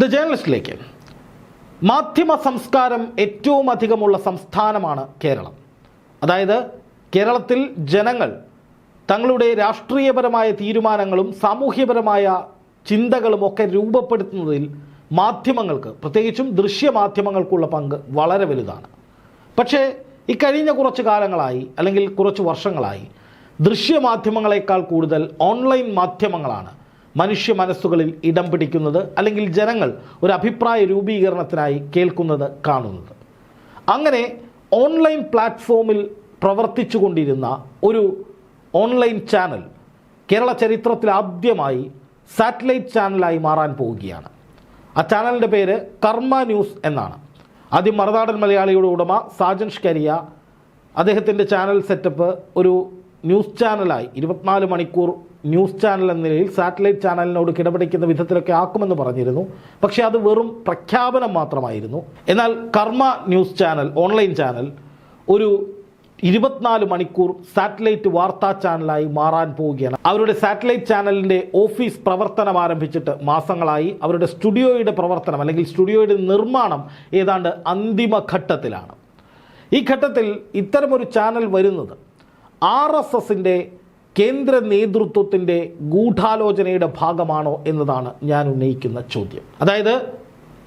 The ജേർണലിസ്റ്റിലേക്ക് മാധ്യമ സംസ്കാരം ഏറ്റവും അധികമുള്ള സംസ്ഥാനമാണ് കേരളം. അതായത് കേരളത്തിൽ ജനങ്ങൾ തങ്ങളുടെ രാഷ്ട്രീയപരമായ തീരുമാനങ്ങളും സാമൂഹ്യപരമായ ചിന്തകളും ഒക്കെ രൂപപ്പെടുത്തുന്നതിൽ മാധ്യമങ്ങൾക്ക് പ്രത്യേകിച്ചും ദൃശ്യമാധ്യമങ്ങൾക്കുള്ള പങ്ക് വളരെ വലുതാണ്. പക്ഷേ ഇക്കഴിഞ്ഞ കുറച്ച് കാലങ്ങളായി അല്ലെങ്കിൽ കുറച്ച് വർഷങ്ങളായി ദൃശ്യമാധ്യമങ്ങളെക്കാൾ കൂടുതൽ ഓൺലൈൻ മാധ്യമങ്ങളാണ് മനുഷ്യ മനസ്സുകളിൽ ഇടം പിടിക്കുന്നത് അല്ലെങ്കിൽ ജനങ്ങൾ ഒരു അഭിപ്രായ രൂപീകരണത്തിനായി കേൾക്കുന്നത് കാണുന്നത്. അങ്ങനെ ഓൺലൈൻ പ്ലാറ്റ്ഫോമിൽ പ്രവർത്തിച്ചു കൊണ്ടിരുന്ന ഒരു ഓൺലൈൻ ചാനൽ കേരള ചരിത്രത്തിൽ ആദ്യമായി സാറ്റലൈറ്റ് ചാനലായി മാറാൻ പോവുകയാണ്. ആ ചാനലിന്റെ പേര് കർമ്മ ന്യൂസ് എന്നാണ്. ആദ്യം മറുനാടൻ മലയാളിയുടെ ഉടമ സാജൻ ഷ്കരിയ അദ്ദേഹത്തിന്റെ ചാനൽ സെറ്റപ്പ് ഒരു ന്യൂസ് ചാനലായി ഇരുപത്തിനാല് മണിക്കൂർ ന്യൂസ് ചാനൽ എന്ന നിലയിൽ സാറ്റലൈറ്റ് ചാനലിനോട് കിടപിടിക്കുന്ന വിധത്തിലൊക്കെ ആക്കുമെന്ന് പറഞ്ഞിരുന്നു. പക്ഷേ അത് വെറും പ്രഖ്യാപനം മാത്രമായിരുന്നു. എന്നാൽ കർമ്മ ന്യൂസ് ചാനൽ ഓൺലൈൻ ചാനൽ ഒരു ഇരുപത്തിനാല് മണിക്കൂർ സാറ്റലൈറ്റ് വാർത്താ ചാനലായി മാറാൻ പോവുകയാണ്. അവരുടെ സാറ്റലൈറ്റ് ചാനലിന്റെ ഓഫീസ് പ്രവർത്തനം ആരംഭിച്ചിട്ട് മാസങ്ങളായി. അവരുടെ സ്റ്റുഡിയോയുടെ പ്രവർത്തനം അല്ലെങ്കിൽ സ്റ്റുഡിയോയുടെ നിർമ്മാണം ഏതാണ്ട് അന്തിമ ഘട്ടത്തിലാണ്. ഈ ഘട്ടത്തിൽ ഇത്തരമൊരു ചാനൽ വരുന്നത് ആർ എസ് എസിന്റെ കേന്ദ്ര നേതൃത്വത്തിന്റെ ഗൂഢാലോചനയുടെ ഭാഗമാണോ എന്നതാണ് ഞാൻ ഉന്നയിക്കുന്ന ചോദ്യം. അതായത്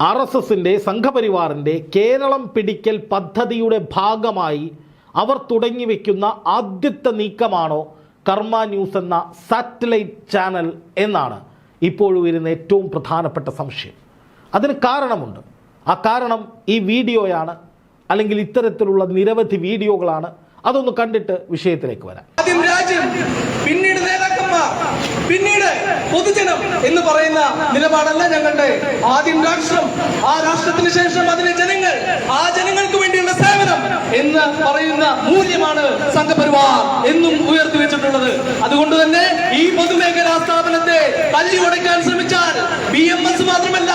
ആർ എസ് എസിന്റെ സംഘപരിവാറിന്റെ കേരളം പിടിക്കൽ പദ്ധതിയുടെ ഭാഗമായി അവർ തുടങ്ങി വയ്ക്കുന്ന ആദ്യത്തെ നീക്കമാണോ കർമ്മ ന്യൂസ് എന്ന സാറ്റലൈറ്റ് ചാനൽ എന്നാണ് ഇപ്പോൾ വരുന്ന ഏറ്റവും പ്രധാനപ്പെട്ട സംശയം. അതിന് കാരണമുണ്ട്. ആ കാരണം ഈ വീഡിയോയാണ് അല്ലെങ്കിൽ ഇത്തരത്തിലുള്ള നിരവധി വീഡിയോകളാണ്. അതൊന്ന് കണ്ടിട്ട് വിഷയത്തിലേക്ക് വരാം. രാജ്യം പിന്നീട് നേതാക്കന്മാർ പിന്നീട് പൊതുജനം എന്ന് പറയുന്ന നിലപാടല്ല ഞങ്ങളുടെ. ആദ്യം രാഷ്ട്രം ആ രാഷ്ട്രത്തിന് ശേഷം അതിലെ ജനങ്ങൾ ആ ജനങ്ങൾക്ക് വേണ്ടിയുള്ള സേവനം എന്ന് പറയുന്ന മൂല്യമാണ് സംഘപരിവാർ എന്നും ഉയർത്തി വെച്ചിട്ടുള്ളത്. അതുകൊണ്ട് തന്നെ ഈ പൊതുമേഖലാ സ്ഥാപനത്തെ തല്ലി ഉടയ്ക്കാൻ ശ്രമിച്ചാൽ ബി എം എസ് മാത്രമല്ല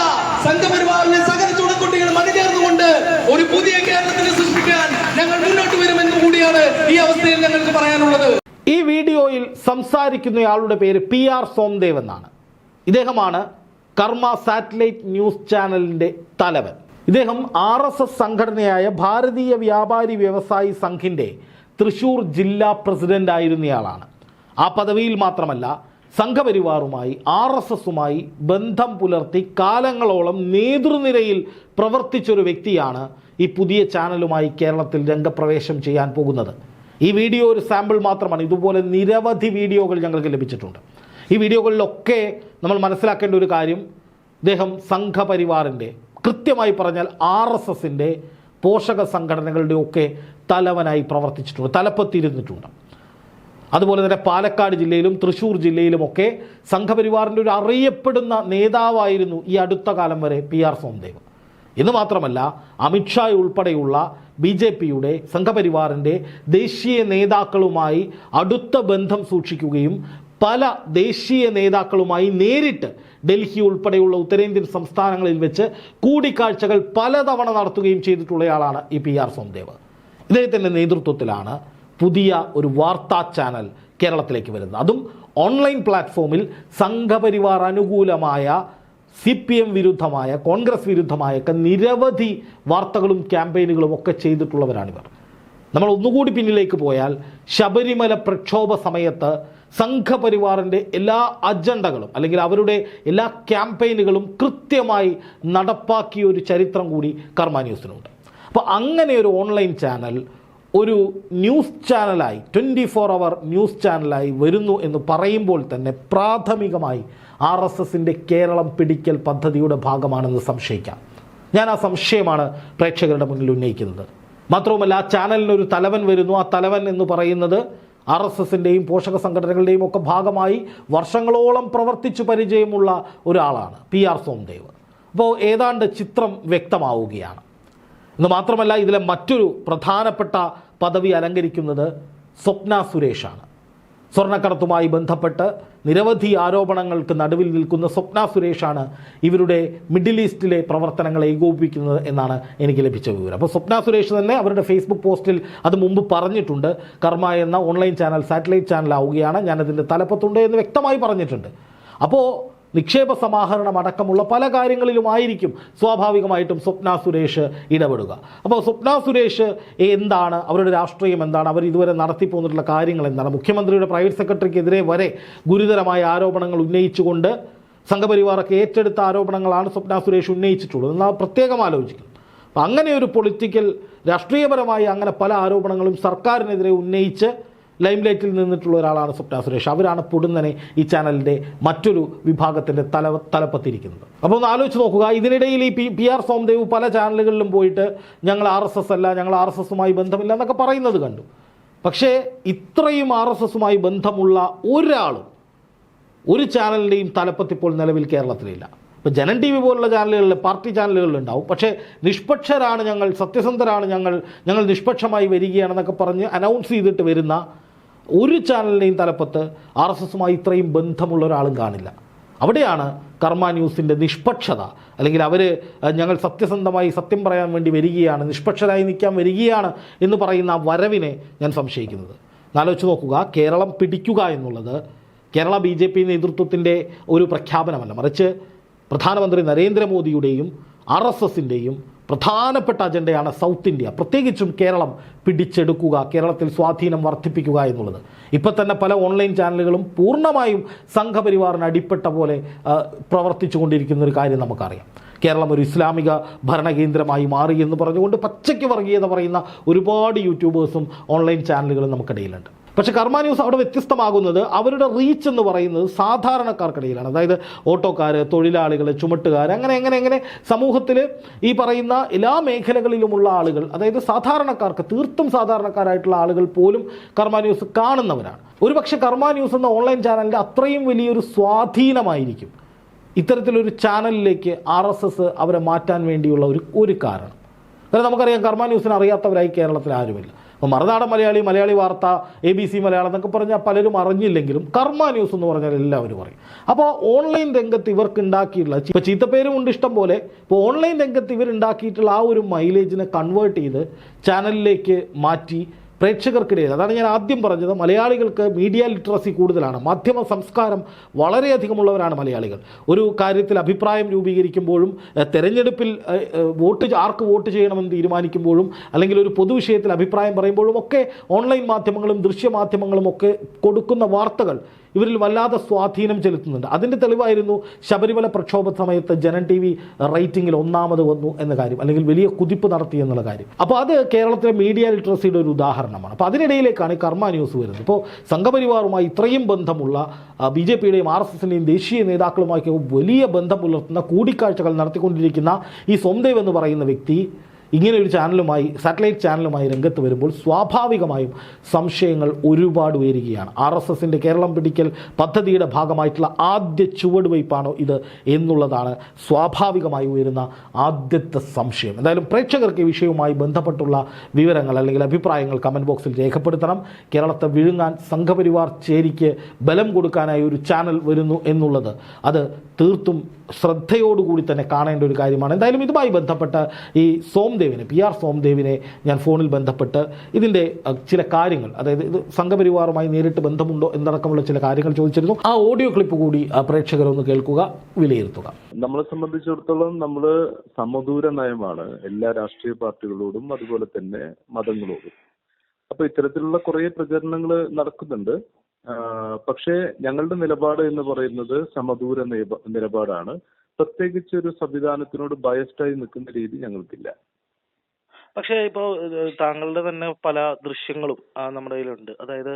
സംഘപരിവാറിനെ സകല ചുടക്കുട്ടികൾ അണിചേർന്നുകൊണ്ട് ഒരു പുതിയ കേരളത്തിനെ സൃഷ്ടിക്കാൻ ഞങ്ങൾ മുന്നോട്ട് വരുമെന്ന് കൂടിയാണ് ഈ അവസ്ഥയിൽ ഞങ്ങൾക്ക് പറയാനുള്ളത്. വീഡിയോയിൽ സംസാരിക്കുന്നയാളുടെ പേര് പി ആർ സോംദേവ് എന്നാണ്. ഇദ്ദേഹമാണ് കർമ്മ സാറ്റലൈറ്റ് ന്യൂസ് ചാനലിന്റെ തലവൻ. ഇദ്ദേഹം ആർ എസ് എസ് സംഘടനയായ ഭാരതീയ വ്യാപാരി വ്യവസായി സംഘിന്റെ തൃശൂർ ജില്ലാ പ്രസിഡന്റ് ആയിരുന്നയാളാണ്. ആ പദവിയിൽ മാത്രമല്ല സംഘപരിവാറുമായി ആർ എസ് എസുമായി ബന്ധം പുലർത്തി കാലങ്ങളോളം നേതൃനിരയിൽ പ്രവർത്തിച്ചൊരു വ്യക്തിയാണ് ഈ പുതിയ ചാനലുമായി കേരളത്തിൽ രംഗപ്രവേശം ചെയ്യാൻ പോകുന്നത്. ഈ വീഡിയോ ഒരു സാമ്പിൾ മാത്രമാണ്. ഇതുപോലെ നിരവധി വീഡിയോകൾ ഞങ്ങൾക്ക് ലഭിച്ചിട്ടുണ്ട്. ഈ വീഡിയോകളിലൊക്കെ നമ്മൾ മനസ്സിലാക്കേണ്ട ഒരു കാര്യം ഇദ്ദേഹം സംഘപരിവാറിന്റെ കൃത്യമായി പറഞ്ഞാൽ ആർ എസ് എസിന്റെ പോഷക സംഘടനകളുടെ ഒക്കെ തലവനായി പ്രവർത്തിച്ചിട്ടുണ്ട് തലപ്പത്തിരുന്നിട്ടുണ്ട്. അതുപോലെ തന്നെ പാലക്കാട് ജില്ലയിലും തൃശ്ശൂർ ജില്ലയിലുമൊക്കെ സംഘപരിവാറിന്റെ ഒരു അറിയപ്പെടുന്ന നേതാവായിരുന്നു ഈ അടുത്ത കാലം വരെ പി ആർ സോംദേവ് എന്ന് മാത്രമല്ല അമിത്ഷാ ഉൾപ്പെടെയുള്ള ബി ജെ പിയുടെ സംഘപരിവാറിന്റെ ദേശീയ നേതാക്കളുമായി അടുത്ത ബന്ധം സൂക്ഷിക്കുകയും പല ദേശീയ നേതാക്കളുമായി നേരിട്ട് ഡൽഹി ഉൾപ്പെടെയുള്ള ഉത്തരേന്ത്യൻ സംസ്ഥാനങ്ങളിൽ വെച്ച് കൂടിക്കാഴ്ചകൾ പലതവണ നടത്തുകയും ചെയ്തിട്ടുള്ളയാളാണ് ഈ പി ആർ സോംദേവ്. ഇദ്ദേഹത്തിന്റെ നേതൃത്വത്തിലാണ് പുതിയ ഒരു വാർത്താ ചാനൽ കേരളത്തിലേക്ക് വരുന്നത്. അതും ഓൺലൈൻ പ്ലാറ്റ്ഫോമിൽ സംഘപരിവാർ അനുകൂലമായ സി പി എം വിരുദ്ധമായ കോൺഗ്രസ് വിരുദ്ധമായൊക്കെ നിരവധി വാർത്തകളും ക്യാമ്പയിനുകളും ഒക്കെ ചെയ്തിട്ടുള്ളവരാണിവർ നമ്മൾ ഒന്നുകൂടി പിന്നിലേക്ക് പോയാൽ ശബരിമല പ്രക്ഷോഭ സമയത്ത് സംഘപരിവാറിന്റെ എല്ലാ അജണ്ടകളും അല്ലെങ്കിൽ അവരുടെ എല്ലാ ക്യാമ്പയിനുകളും കൃത്യമായി നടപ്പാക്കിയ ഒരു ചരിത്രം കൂടി കർമ്മ ന്യൂസിനുണ്ട്. അപ്പോൾ അങ്ങനെ ഒരു ഓൺലൈൻ ചാനൽ ഒരു ന്യൂസ് ചാനലായി ട്വന്റി ഫോർ അവർ ന്യൂസ് ചാനലായി വരുന്നു എന്ന് പറയുമ്പോൾ തന്നെ പ്രാഥമികമായി ആർ എസ് എസിന്റെ കേരളം പിടിക്കൽ പദ്ധതിയുടെ ഭാഗമാണെന്ന് സംശയിക്കാം. ഞാൻ ആ സംശയമാണ് പ്രേക്ഷകരുടെ മുന്നിൽ ഉന്നയിക്കുന്നത്. മാത്രവുമല്ല ആ ചാനലിനൊരു തലവൻ വരുന്നു. ആ തലവൻ എന്ന് പറയുന്നത് ആർ എസ് എസിന്റെയും പോഷക സംഘടനകളുടെയും ഒക്കെ ഭാഗമായി വർഷങ്ങളോളം പ്രവർത്തിച്ചു പരിചയമുള്ള ഒരാളാണ് പി ആർ സോംദേവ്. അപ്പോൾ ഏതാണ്ട് ചിത്രം വ്യക്തമാവുകയാണ്. എന്ന് മാത്രമല്ല ഇതിലെ മറ്റൊരു പ്രധാനപ്പെട്ട പദവി അലങ്കരിക്കുന്നത് സ്വപ്ന സുരേഷാണ്. സ്വർണക്കടത്തുമായി ബന്ധപ്പെട്ട് നിരവധി ആരോപണങ്ങൾക്ക് നടുവിൽ നിൽക്കുന്ന സ്വപ്ന സുരേഷാണ് ഇവരുടെ മിഡിൽ ഈസ്റ്റിലെ പ്രവർത്തനങ്ങൾ ഏകോപിപ്പിക്കുന്നത് എന്നാണ് എനിക്ക് ലഭിച്ച വിവരം. അപ്പോൾ സ്വപ്ന സുരേഷ് തന്നെ അവരുടെ ഫേസ്ബുക്ക് പോസ്റ്റിൽ അത് മുമ്പ് പറഞ്ഞിട്ടുണ്ട്. കർമ്മ എന്ന ഓൺലൈൻ ചാനൽ സാറ്റലൈറ്റ് ചാനൽ ആവുകയാണ്. ഞാനതിന്റെ തലപ്പത്തുണ്ട് എന്ന് വ്യക്തമായി പറഞ്ഞിട്ടുണ്ട്. അപ്പോൾ നിക്ഷേപ സമാഹരണം അടക്കമുള്ള പല കാര്യങ്ങളിലുമായിരിക്കും സ്വാഭാവികമായിട്ടും സ്വപ്ന സുരേഷ് ഇടപെടുക. അപ്പോൾ സ്വപ്ന സുരേഷ് എന്താണ്? അവരുടെ രാഷ്ട്രീയം എന്താണ്? അവർ ഇതുവരെ നടത്തിപ്പോന്നിട്ടുള്ള കാര്യങ്ങൾ എന്താണ്? മുഖ്യമന്ത്രിയുടെ പ്രൈവറ്റ് സെക്രട്ടറിക്കെതിരെ വരെ ഗുരുതരമായ ആരോപണങ്ങൾ ഉന്നയിച്ചുകൊണ്ട് സംഘപരിവാറൊക്കെ ഏറ്റെടുത്ത ആരോപണങ്ങളാണ് സ്വപ്ന സുരേഷ് ഉന്നയിച്ചിട്ടുള്ളത്. എന്നാൽ പ്രത്യേകം ആലോചിക്കണം. അപ്പം അങ്ങനെ ഒരു പൊളിറ്റിക്കൽ രാഷ്ട്രീയപരമായി അങ്ങനെ പല ആരോപണങ്ങളും സർക്കാരിനെതിരെ ഉന്നയിച്ച് ലൈംലൈറ്റിൽ നിന്നിട്ടുള്ള ഒരാളാണ് സ്വപ്ന സുരേഷ്. അവരാണ് പൊടുന്നനെ ഈ ചാനലിന്റെ മറ്റൊരു വിഭാഗത്തിന്റെ തല തലപ്പത്തിരിക്കുന്നത്. അപ്പോൾ ഒന്ന് ആലോചിച്ച് നോക്കുക. ഇതിനിടയിൽ ഈ പി പി ആർ സോംദേവ് പല ചാനലുകളിലും പോയിട്ട് ഞങ്ങൾ ആർ എസ് എസ് അല്ല ഞങ്ങൾ ആർ എസ് എസുമായി ബന്ധമില്ല എന്നൊക്കെ പറയുന്നത് കണ്ടു. പക്ഷേ ഇത്രയും ആർ എസ് എസുമായി ബന്ധമുള്ള ഒരാളും ഒരു ചാനലിന്റെയും തലപ്പത്തിപ്പോൾ നിലവിൽ കേരളത്തിലില്ല. ഇപ്പോൾ ജനൻ ടി വി പോലുള്ള ചാനലുകളിൽ പാർട്ടി ചാനലുകളിലുണ്ടാവും. പക്ഷേ നിഷ്പക്ഷരാണ് ഞങ്ങൾ സത്യസന്ധരാണ് ഞങ്ങൾ ഞങ്ങൾ നിഷ്പക്ഷമായി വരികയാണെന്നൊക്കെ പറഞ്ഞ് അനൗൺസ് ചെയ്തിട്ട് വരുന്ന ഒരു ചാനലിന്റെയും തലപ്പത്ത് ആർ എസ് എസുമായി ഇത്രയും ബന്ധമുള്ള ഒരാളും കാണില്ല. അവിടെയാണ് കർമ്മ ന്യൂസിന്റെ നിഷ്പക്ഷത. അല്ലെങ്കിൽ അവർ ഞങ്ങൾ സത്യസന്ധമായി സത്യം പറയാൻ വേണ്ടി വരികയാണ് നിഷ്പക്ഷരായി നിൽക്കാൻ വരികയാണ് എന്ന് പറയുന്ന ആ വരവിനെ ഞാൻ സംശയിക്കുന്നത്. എന്നാലോചിച്ച് നോക്കുക കേരളം പിടിക്കുക എന്നുള്ളത് കേരള ബി ജെ പി നേതൃത്വത്തിന്റെ ഒരു പ്രഖ്യാപനമല്ല. മറിച്ച് പ്രധാനമന്ത്രി നരേന്ദ്രമോദിയുടെയും ആർ എസ് എസിന്റെയും പ്രധാനപ്പെട്ട അജണ്ടയാണ് സൗത്ത് ഇന്ത്യ. പ്രത്യേകിച്ചും കേരളം പിടിച്ചെടുക്കുക കേരളത്തിൽ സ്വാധീനം വർദ്ധിപ്പിക്കുക എന്നുള്ളത്. ഇപ്പം തന്നെ പല ഓൺലൈൻ ചാനലുകളും പൂർണമായും സംഘപരിവാറിന് അടിപ്പെട്ട പോലെ പ്രവർത്തിച്ചു കൊണ്ടിരിക്കുന്ന ഒരു കാര്യം നമുക്കറിയാം. കേരളം ഒരു ഇസ്ലാമിക ഭരണകേന്ദ്രമായി മാറി എന്ന് പറഞ്ഞുകൊണ്ട് പച്ചയ്ക്ക് വർഗീയത പറയുന്ന ഒരുപാട് യൂട്യൂബേഴ്സും ഓൺലൈൻ ചാനലുകളും നമുക്കിടയിലുണ്ട്. പക്ഷേ കർമ്മ ന്യൂസ് അവിടെ വ്യത്യസ്തമാകുന്നത് അവരുടെ റീച്ച് എന്ന് പറയുന്നത് സാധാരണക്കാർക്കിടയിലാണ്. അതായത് ഓട്ടോക്കാർ തൊഴിലാളികൾ ചുമട്ടുകാർ അങ്ങനെ എങ്ങനെ എങ്ങനെ സമൂഹത്തിൽ ഈ പറയുന്ന എല്ലാ മേഖലകളിലുമുള്ള ആളുകൾ അതായത് സാധാരണക്കാർക്ക് തീർത്തും സാധാരണക്കാരായിട്ടുള്ള ആളുകൾ പോലും കർമ്മ ന്യൂസ് കാണുന്നവരാണ്. ഒരുപക്ഷെ കർമ്മ ന്യൂസ് എന്ന ഓൺലൈൻ ചാനലിന്റെ അത്രയും വലിയൊരു സ്വാധീനമായിരിക്കും. ഇത്തരത്തിലൊരു ചാനലിലേക്ക് ആർ എസ് എസ് അവരെ മാറ്റാൻ വേണ്ടിയുള്ള ഒരു ഒരു കാരണം. കാരണം നമുക്കറിയാം കർമ്മ ന്യൂസിന് അറിയാത്തവരായി കേരളത്തിൽ ആരുമില്ല. അപ്പോൾ മറുനാടൻ മലയാളി മലയാളി വാർത്ത എ ബി സി മലയാളം എന്നൊക്കെ പറഞ്ഞാൽ പലരും അറിഞ്ഞില്ലെങ്കിലും കർമ്മ ന്യൂസ് എന്ന് പറഞ്ഞാൽ എല്ലാവരും അറിയും. അപ്പോൾ ഓൺലൈൻ രംഗത്ത് ഇവർക്ക് ഉണ്ടാക്കിയിട്ടുള്ള ഇപ്പോൾ ചീത്തപ്പേരും ഉണ്ട് ഇഷ്ടം പോലെ. ഇപ്പോൾ ഓൺലൈൻ രംഗത്ത് ഇവർ ഉണ്ടാക്കിയിട്ടുള്ള ആ ഒരു മൈലേജിനെ കൺവേർട്ട് ചെയ്ത് ചാനലിലേക്ക് മാറ്റി പ്രേക്ഷകർക്കിടയിൽ. അതാണ് ഞാൻ ആദ്യം പറഞ്ഞത്. മലയാളികൾക്ക് മീഡിയ ലിറ്ററസി കൂടുതലാണ്. മാധ്യമ സംസ്കാരം വളരെയധികമുള്ളവരാണ് മലയാളികൾ. ഒരു കാര്യത്തിൽ അഭിപ്രായം രൂപീകരിക്കുമ്പോഴും തെരഞ്ഞെടുപ്പിൽ വോട്ട് ആർക്ക് വോട്ട് ചെയ്യണമെന്ന് തീരുമാനിക്കുമ്പോഴും അല്ലെങ്കിൽ ഒരു പൊതുവിഷയത്തിൽ അഭിപ്രായം പറയുമ്പോഴും ഒക്കെ ഓൺലൈൻ മാധ്യമങ്ങളും ദൃശ്യമാധ്യമങ്ങളും ഒക്കെ കൊടുക്കുന്ന വാർത്തകൾ ഇവരിൽ വല്ലാതെ സ്വാധീനം ചെലുത്തുന്നുണ്ട്. അതിന്റെ തെളിവായിരുന്നു ശബരിമല പ്രക്ഷോഭ സമയത്ത് ജനൻ ടി വി റേറ്റിംഗിൽ ഒന്നാമത് വന്നു എന്ന കാര്യം അല്ലെങ്കിൽ വലിയ കുതിപ്പ് നടത്തി എന്നുള്ള കാര്യം. അപ്പോൾ അത് കേരളത്തിലെ മീഡിയ ലിറ്ററസിയുടെ ഒരു ഉദാഹരണമാണ്. അപ്പോൾ അതിനിടയിലേക്കാണ് ഈ കർമ്മ ന്യൂസ് വരുന്നത്. ഇപ്പോൾ സംഘപരിവാറുമായി ഇത്രയും ബന്ധമുള്ള ബി ജെ പിയുടെയും ആർ എസ് എസിന്റെയും ദേശീയ നേതാക്കളുമായി വലിയ ബന്ധം പുലർത്തുന്ന കൂടിക്കാഴ്ചകൾ നടത്തിക്കൊണ്ടിരിക്കുന്ന ഈ സോംദേവ് എന്ന് പറയുന്ന വ്യക്തി ഇങ്ങനെ ഒരു ചാനലുമായി സാറ്റലൈറ്റ് ചാനലുമായി രംഗത്ത് വരുമ്പോൾ സ്വാഭാവികമായും സംശയങ്ങൾ ഒരുപാട് ഉയരുകയാണ്. ആർ എസ് എസിന്റെ കേരളം പിടിക്കൽ പദ്ധതിയുടെ ഭാഗമായിട്ടുള്ള ആദ്യ ചുവടുവയ്പ്പാണോ ഇത് എന്നുള്ളതാണ് സ്വാഭാവികമായി ഉയരുന്ന ആദ്യത്തെ സംശയം. എന്തായാലും പ്രേക്ഷകർക്ക് ഈ വിഷയവുമായി ബന്ധപ്പെട്ടുള്ള വിവരങ്ങൾ അല്ലെങ്കിൽ അഭിപ്രായങ്ങൾ കമന്റ് ബോക്സിൽ രേഖപ്പെടുത്തണം. കേരളത്തെ വിഴുങ്ങാൻ സംഘപരിവാർ ചേരിക്ക് ബലം കൊടുക്കാനായി ഒരു ചാനൽ വരുന്നു എന്നുള്ളത് അത് തീർത്തും ശ്രദ്ധയോടുകൂടി തന്നെ കാണേണ്ട ഒരു കാര്യമാണ്. എന്തായാലും ഇതുമായി ബന്ധപ്പെട്ട് ഈ സോംദേവിനെ പി ആർ സോംദേവിനെ ഞാൻ ഫോണിൽ ബന്ധപ്പെട്ട് ഇതിന്റെ ചില കാര്യങ്ങൾ അതായത് ഇത് സംഘപരിവാറുമായി നേരിട്ട് ബന്ധമുണ്ടോ എന്നടക്കമുള്ള ചില കാര്യങ്ങൾ ചോദിച്ചിരുന്നു. ആ ഓഡിയോ ക്ലിപ്പ് കൂടി പ്രേക്ഷകരൊന്ന് കേൾക്കുക വിലയിരുത്തുക. നമ്മളെ സംബന്ധിച്ചിടത്തോളം നമ്മൾ സമദൂര നയമാണ്. എല്ലാ രാഷ്ട്രീയ പാർട്ടികളോടും അതുപോലെ തന്നെ മതങ്ങളോടും. അപ്പൊ ഇത്തരത്തിലുള്ള കുറെ പ്രചരണങ്ങൾ നടക്കുന്നുണ്ട്. പക്ഷേ ഞങ്ങളുടെ നിലപാട് എന്ന് പറയുന്നത് സമദൂര നിലപ- നിലപാടാണ്. പ്രത്യേകിച്ച് ഒരു സംവിധാനത്തിനോട് ബയസ്ഡായി നിൽക്കുന്ന രീതി ഞങ്ങൾക്കില്ല. പക്ഷേ ഇപ്പോ താങ്കളുടെ തന്നെ പല ദൃശ്യങ്ങളും നമ്മുടെ കയ്യിലുണ്ട്. അതായത്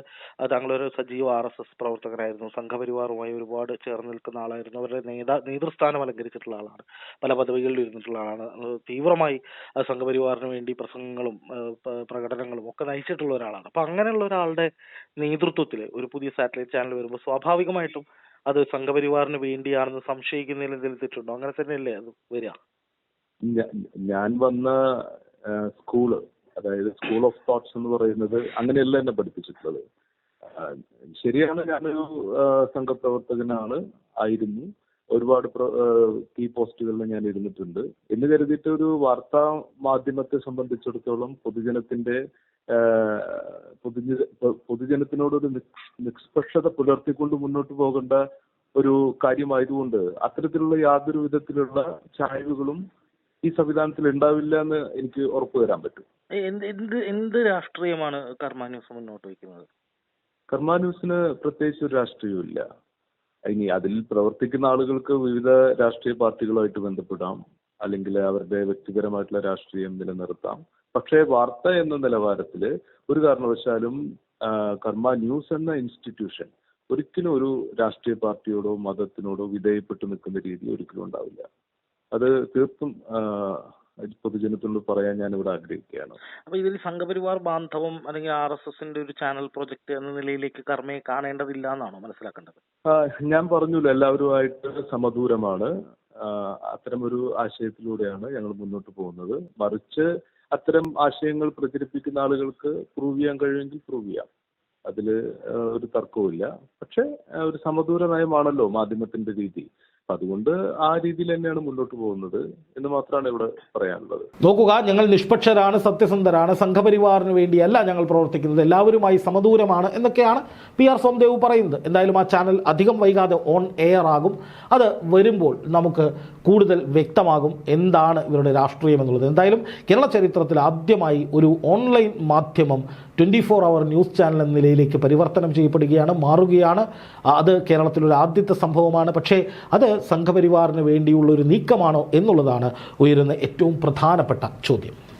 താങ്കൾ ഒരു സജീവ ആർ എസ് എസ് പ്രവർത്തകനായിരുന്നു. സംഘപരിവാറുമായി ഒരുപാട് ചേർന്ന് നിൽക്കുന്ന ആളായിരുന്നു. അവരുടെ നേതാ നേതൃസ്ഥാനം അലങ്കരിച്ചിട്ടുള്ള ആളാണ്. പല പദവികളിൽ ഇരുന്നിട്ടുള്ള ആളാണ്. തീവ്രമായി സംഘപരിവാറിന് വേണ്ടി പ്രസംഗങ്ങളും പ്രകടനങ്ങളും ഒക്കെ നയിച്ചിട്ടുള്ള ഒരാളാണ്. അപ്പൊ അങ്ങനെയുള്ള ഒരാളുടെ നേതൃത്വത്തിൽ ഒരു പുതിയ സാറ്റലൈറ്റ് ചാനൽ വരുമ്പോൾ സ്വാഭാവികമായിട്ടും അത് സംഘപരിവാറിന് വേണ്ടിയാണെന്ന് സംശയിക്കുന്നതിൽ എന്തെങ്കിലും തെറ്റുണ്ടോ അങ്ങനെ തന്നെയല്ലേ അത് വരിക? ഞാൻ വന്ന സ്കൂൾ അതായത് സ്കൂൾ ഓഫ് തോട്ട്സ് എന്ന് പറയുന്നത് അങ്ങനെയല്ല എന്നെ പഠിപ്പിച്ചിട്ടുള്ളത്. ശരിയാണ് ഞാനൊരു സംഘപ്രവർത്തകനാണ് ആയിരുന്നു. ഒരുപാട് കീ പോസ്റ്റുകളിൽ ഞാൻ ഇരുന്നിട്ടുണ്ട്. എന്ന് കരുതിയിട്ട് ഒരു വാർത്താ മാധ്യമത്തെ സംബന്ധിച്ചിടത്തോളം പൊതുജനത്തിന്റെ പൊതുജ പൊ- പൊതുജനത്തിനോടൊരു നിഷ്പക്ഷത പുലർത്തിക്കൊണ്ട് മുന്നോട്ട് പോകേണ്ട ഒരു കാര്യമായതുകൊണ്ട് അത്തരത്തിലുള്ള യാതൊരു വിധത്തിലുള്ള ചായ്വുകളും ഈ സംവിധാനത്തിൽ ഉണ്ടാവില്ല എന്ന് എനിക്ക് ഉറപ്പ് തരാൻ പറ്റും. എന്ത് എന്ത് എന്ത് രാഷ്ട്രീയമാണ് കർമാന്യൂസ് മുന്നോട്ട് വയ്ക്കുന്നത്? കർമാന്യൂസിന് പ്രത്യേകിച്ച് ഒരു രാഷ്ട്രീയവും ഇല്ല. ഇനി അതിൽ പ്രവർത്തിക്കുന്ന ആളുകൾക്ക് വിവിധ രാഷ്ട്രീയ പാർട്ടികളുമായിട്ട് ബന്ധപ്പെടാം. അല്ലെങ്കിൽ അവരുടെ വ്യക്തിപരമായിട്ടുള്ള രാഷ്ട്രീയം നിലനിർത്താം. പക്ഷേ വാർത്ത എന്ന നിലവാരത്തിൽ ഒരു കാരണവശാലും കർമ്മ ന്യൂസ് എന്ന ഇൻസ്റ്റിറ്റ്യൂഷൻ ഒരിക്കലും ഒരു രാഷ്ട്രീയ പാർട്ടിയോടോ മതത്തിനോടോ വിധേയപ്പെട്ട് നിൽക്കുന്ന രീതി ഒരിക്കലും ഉണ്ടാവില്ല. അത് തീർത്തും പൊതുജനത്തോട് പറയാൻ ഞാൻ ഇവിടെ ആഗ്രഹിക്കുകയാണ്. അപ്പൊ ഇതിൽ സംഘപരിവാർ ബാന്ധവം അല്ലെങ്കിൽ ആർ എസ് എസിന്റെ ഒരു ചാനൽ പ്രൊജക്ട് എന്ന നിലയിലേക്ക് കർമ്മയെ കാണേണ്ടതില്ല എന്നാണോ മനസ്സിലാക്കേണ്ടത്? ഞാൻ പറഞ്ഞല്ലോ എല്ലാവരുമായിട്ട് സമദൂരമാണ്. അത്തരമൊരു ആശയത്തിലൂടെയാണ് ഞങ്ങൾ മുന്നോട്ട് പോകുന്നത്. മറിച്ച് അത്തരം ആശയങ്ങൾ പ്രചരിപ്പിക്കുന്ന ആളുകൾക്ക് പ്രൂവ് ചെയ്യാൻ കഴിയുമെങ്കിൽ പ്രൂവ് ചെയ്യാം. അതിൽ ഒരു തർക്കവുമില്ല. പക്ഷെ ഒരു സമദൂര നയമാണല്ലോ മാധ്യമത്തിന്റെ രീതി. അതുകൊണ്ട് ആ രീതിയിൽ തന്നെയാണ് മുന്നോട്ട് പോകുന്നത് എന്ന് മാത്രമാണ് ഇവിടെ പറയാനുള്ളത്. നോക്കുക ഞങ്ങൾ നിഷ്പക്ഷരാണ് സത്യസന്ധരാണ് സംഘപരിവാറിന് വേണ്ടിയല്ല ഞങ്ങൾ പ്രവർത്തിക്കുന്നത്. എല്ലാവരുമായി സമദൂരമാണ് എന്നൊക്കെയാണ് പി ആർ സോംദേവ് പറയുന്നത്. എന്തായാലും ആ ചാനൽ അധികം വൈകാതെ ഓൺ എയർ ആകും. അത് വരുമ്പോൾ നമുക്ക് കൂടുതൽ വ്യക്തമാകും എന്താണ് ഇവരുടെ രാഷ്ട്രീയം എന്നുള്ളത്. എന്തായാലും കേരള ചരിത്രത്തിൽ ആദ്യമായി ഒരു ഓൺലൈൻ മാധ്യമം twenty four hour news channel എന്ന നിലയിലേക്ക് പരിവർത്തനം ചെയ്യപ്പെടുകയാണ് മാറുകയാണ്. അത് കേരളത്തിലൊരു ആദ്യത്തെ സംഭവമാണ്. പക്ഷേ അത് സംഘപരിവാറിന് വേണ്ടിയുള്ള ഒരു നീക്കമാണോ എന്നുള്ളതാണ് ഉയരുന്ന ഏറ്റവും പ്രധാനപ്പെട്ട ചോദ്യം.